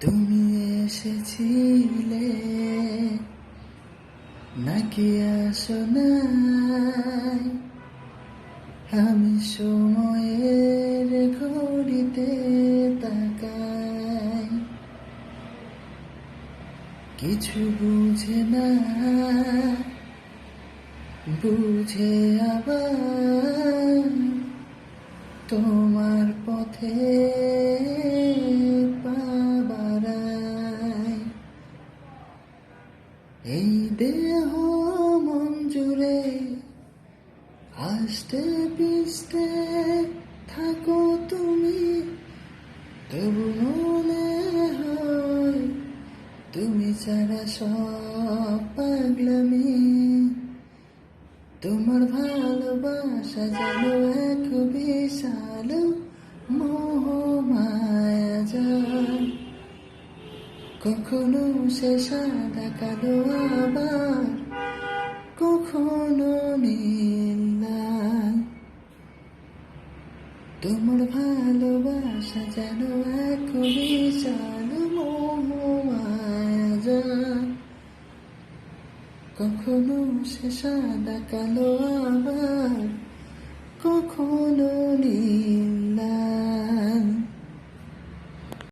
তুমি এসেছিলে নাকি আসো নাই? আমি সময়ের ঘড়িতে তাকাই। কিছু বুঝে না, বুঝে আবার তোমার পথে এই দেহ মন জুড়ে আস্তে পিস্তে থাকো তুমি, তবু মনে হয় তুমি ছাড়া সব পাগলামি। তোমার ভালোবাসা যেন এক বিশাল মোহ কখনো সে সাদা কালো আবার, কখনো নীল। তোমার ভালোবাসা যেন এক বিশাল কখনো সে সাদা কালো আবার, কখনো নীল